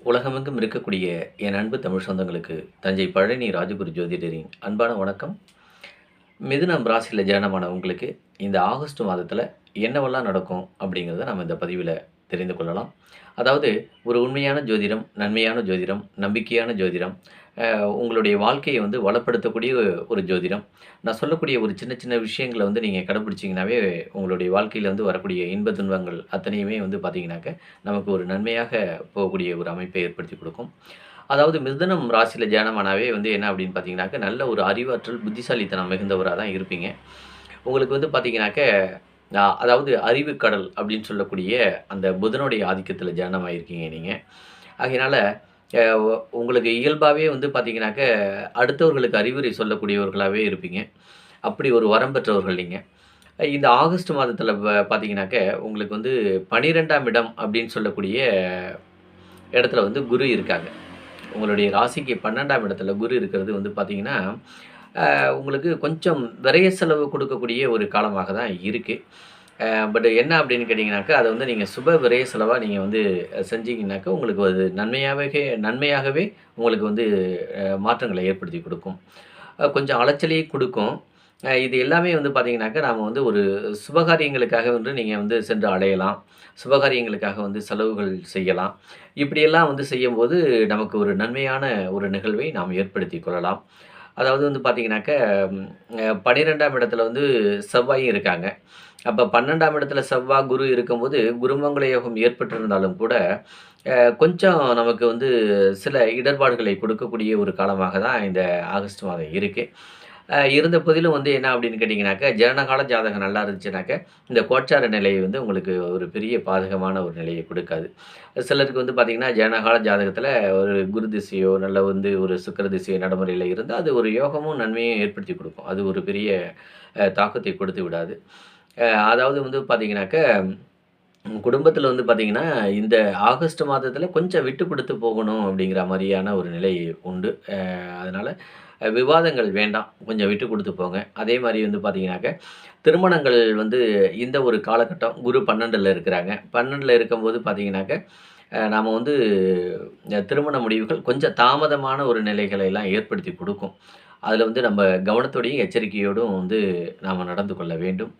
உலகமெங்கும் இருக்கக்கூடிய என் அன்பு தமிழ் சொந்தங்களுக்கு தஞ்சை பழனி ராஜகுரு ஜோதிடரின் அன்பான வணக்கம். மிதுனம் ராசியில் ஜனனமான உங்களுக்கு இந்த ஆகஸ்ட் மாதத்தில் என்னவெல்லாம் நடக்கும் அப்படிங்கிறத நம்ம இந்த பதிவில் தெரிந்து கொள்ளலாம். அதாவது ஒரு உண்மையான ஜோதிடம் நன்மையான ஜோதிடம் நம்பிக்கையான ஜோதிடம் உங்களுடைய வாழ்க்கையை வந்து வளப்படுத்தக்கூடிய ஒரு ஜோதிடம். நான் சொல்லக்கூடிய ஒரு சின்ன சின்ன விஷயங்களை வந்து நீங்கள் கடைப்பிடிச்சிங்கனாவே உங்களுடைய வாழ்க்கையில் வந்து வரக்கூடிய இன்ப துன்பங்கள் அத்தனையுமே வந்து பார்த்தீங்கன்னாக்க நமக்கு ஒரு நன்மையாக போகக்கூடிய ஒரு அமைப்பை ஏற்படுத்தி கொடுக்கும். அதாவது மிதுனம் ராசியில் ஜனமானாவே வந்து என்ன அப்படின்னு பார்த்தீங்கன்னாக்க நல்ல ஒரு அறிவாற்றல் புத்திசாலித்தனம் மிகுந்தவராக தான் இருப்பீங்க. உங்களுக்கு வந்து பார்த்திங்கனாக்க அதாவது அறிவு கடல் அப்படின்னு சொல்லக்கூடிய அந்த புதனுடைய ஆதிக்கத்தில் ஜனனமாயிருக்கீங்க நீங்கள் ஆகையினால உங்களுக்கு இயல்பாகவே வந்து பார்த்தீங்கன்னாக்க அடுத்தவர்களுக்கு அறிவுரை சொல்லக்கூடியவர்களாகவே இருப்பீங்க. அப்படி ஒரு வரம் பெற்றவர்கள் நீங்கள் இந்த ஆகஸ்ட் மாதத்தில் பார்த்தீங்கன்னாக்க உங்களுக்கு வந்து பனிரெண்டாம் இடம் அப்படின்னு சொல்லக்கூடிய இடத்துல வந்து குரு இருக்காங்க. உங்களுடைய ராசிக்கு பன்னெண்டாம் இடத்துல குரு இருக்கிறது வந்து பார்த்திங்கன்னா உங்களுக்கு கொஞ்சம் விரைய செலவு கொடுக்கக்கூடிய ஒரு காலமாக தான் இருக்குது பட் என்ன அப்படின்னு கேட்டிங்கனாக்கா அதை வந்து நீங்கள் சுப விரைய செலவாக நீங்கள் வந்து செஞ்சீங்கன்னாக்கா உங்களுக்கு அது நன்மையாகவே நன்மையாகவே உங்களுக்கு வந்து மாற்றங்களை ஏற்படுத்தி கொடுக்கும். கொஞ்சம் அலைச்சலையே கொடுக்கும். இது எல்லாமே வந்து பார்த்திங்கனாக்கா நாம் வந்து ஒரு சுபகாரியங்களுக்காக வந்து நீங்கள் வந்து சென்று அலையலாம். சுபகாரியங்களுக்காக வந்து செலவுகள் செய்யலாம். இப்படியெல்லாம் வந்து செய்யும்போது நமக்கு ஒரு நன்மையான ஒரு நிகழ்வை நாம் ஏற்படுத்தி கொள்ளலாம். அதாவது வந்து பார்த்தீங்கன்னாக்க பன்னிரெண்டாம் இடத்துல வந்து செவ்வாயும் இருக்காங்க. அப்போ பன்னெண்டாம் இடத்துல செவ்வாய் குரு இருக்கும்போது குருமங்கல யோகம் ஏற்பட்டிருந்தாலும் கூட கொஞ்சம் நமக்கு வந்து சில இடர்பாடுகளை கொடுக்கக்கூடிய ஒரு காலமாக தான் இந்த ஆகஸ்ட் மாதம் இருக்குது இருந்த போதிலும் வந்து என்ன அப்படின்னு கேட்டிங்கனாக்கா ஜனனகால ஜாதகம் நல்லா இருந்துச்சுனாக்கா இந்த கோச்சார நிலையை வந்து உங்களுக்கு ஒரு பெரிய பாதகமான ஒரு நிலையை கொடுக்காது. சிலருக்கு வந்து பார்த்திங்கன்னா ஜனகால ஜாதகத்தில் ஒரு குரு திசையோ நல்ல வந்து ஒரு சுக்கர திசையோ நடைமுறையில் இருந்தால் அது ஒரு யோகமும் நன்மையும் ஏற்படுத்தி கொடுக்கும். அது ஒரு பெரிய தாக்கத்தை கொடுத்து விடாது. அதாவது வந்து பார்த்திங்கனாக்க குடும்பத்தில் வந்து பார்த்திங்கன்னா இந்த ஆகஸ்ட் மாதத்தில் கொஞ்சம் விட்டு கொடுத்து போகணும் அப்படிங்கிற மாதிரியான ஒரு நிலை உண்டு. அதனால் விவாதங்கள் வேண்டாம். கொஞ்சம் விட்டு கொடுத்து போங்க. அதே மாதிரி வந்து பார்த்தீங்கன்னாக்க திருமணங்கள் வந்து இந்த ஒரு காலகட்டம் குரு பன்னெண்டில் இருக்கிறாங்க. பன்னெண்டில் இருக்கும்போது பார்த்தீங்கன்னாக்க நாம் வந்து திருமண முடிவுகள் கொஞ்சம் தாமதமான ஒரு நிலைகளை எல்லாம் ஏற்படுத்தி கொடுக்கும். அதில் வந்து நம்ம கவனத்தோடையும் எச்சரிக்கையோடும் வந்து நாம் நடந்து கொள்ள வேண்டும்.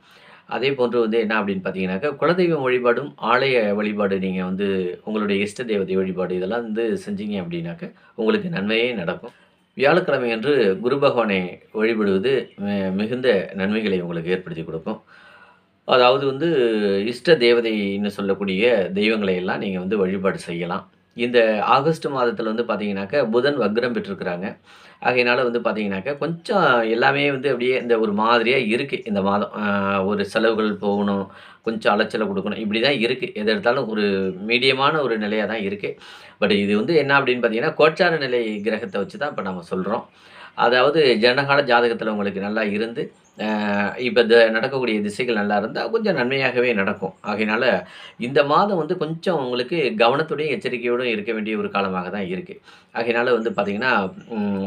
அதே போன்று வந்து என்ன அப்படின்னு பார்த்தீங்கன்னாக்கா குலதெய்வம் வழிபாடும் ஆலய வழிபாடு நீங்கள் வந்து உங்களுடைய இஷ்ட தேவதை வழிபாடு இதெல்லாம் வந்து செஞ்சீங்க அப்படின்னாக்க உங்களுக்கு நன்மையே நடக்கும். வியாழக்கிழமை என்று குரு பகவானை வழிபடுவது மிகுந்த நன்மைகளை உங்களுக்கு ஏற்படுத்தி கொடுக்கும். அதாவது வந்து இஷ்ட தேவதைன்னு சொல்லக்கூடிய தெய்வங்களை எல்லாம் நீங்கள் வந்து வழிபாடு செய்யலாம். இந்த ஆகஸ்ட் மாதத்தில் வந்து பார்த்தீங்கன்னாக்கா புதன் வக்ரம் பெற்றிருக்கிறாங்க. ஆகையினால வந்து பார்த்திங்கனாக்கா கொஞ்சம் எல்லாமே வந்து அப்படியே இந்த ஒரு மாதிரியாக இருக்குது இந்த மாதம் ஒரு செலவுகள் போகணும் கொஞ்சம் அலைச்சலை கொடுக்கணும். இப்படி தான் இருக்குது எது எடுத்தாலும் ஒரு மீடியமான ஒரு நிலையாக தான் இருக்குது பட் இது வந்து என்ன அப்படின்னு பார்த்தீங்கன்னா கோச்சார நிலை கிரகத்தை வச்சு தான் இப்போ நம்ம சொல்கிறோம் அதாவது ஜனகால ஜாதகத்தில் உங்களுக்கு நல்லா இருந்து இப்போ த நடக்கக்கூடிய திசைகள் நல்லா இருந்தால் கொஞ்சம் நன்மையாகவே நடக்கும். ஆகையினால இந்த மாதம் வந்து கொஞ்சம் உங்களுக்கு கவனத்துடையும் எச்சரிக்கையோடும் இருக்க வேண்டிய ஒரு காலமாக தான் இருக்குது ஆகையினால வந்து பார்த்திங்கன்னா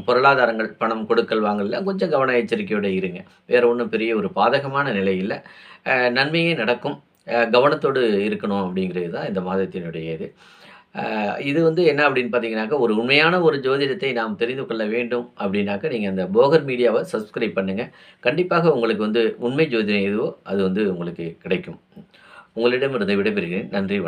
பொருளாதாரங்கள் பணம் கொடுக்கல் வாங்கல கொஞ்சம் கவன எச்சரிக்கையோடு இருங்க. வேறு ஒன்றும் பெரிய ஒரு பாதகமான நிலையில் நன்மையே நடக்கும். கவனத்தோடு இருக்கணும் அப்படிங்கிறது தான் இந்த மாதத்தினுடைய இது இது வந்து என்ன அப்படின்னு பார்த்தீங்கன்னாக்கா ஒரு உண்மையான ஒரு ஜோதிடத்தை நாம் தெரிந்து கொள்ள வேண்டும் அப்படின்னாக்கா நீங்கள் அந்த போகர் மீடியாவை சப்ஸ்கிரைப் பண்ணுங்கள் கண்டிப்பாக உங்களுக்கு வந்து உண்மை ஜோதிடம் எதுவோ அது வந்து உங்களுக்கு கிடைக்கும். உங்களிடமிருந்து விடைபெறுகிறேன். நன்றி வணக்கம்.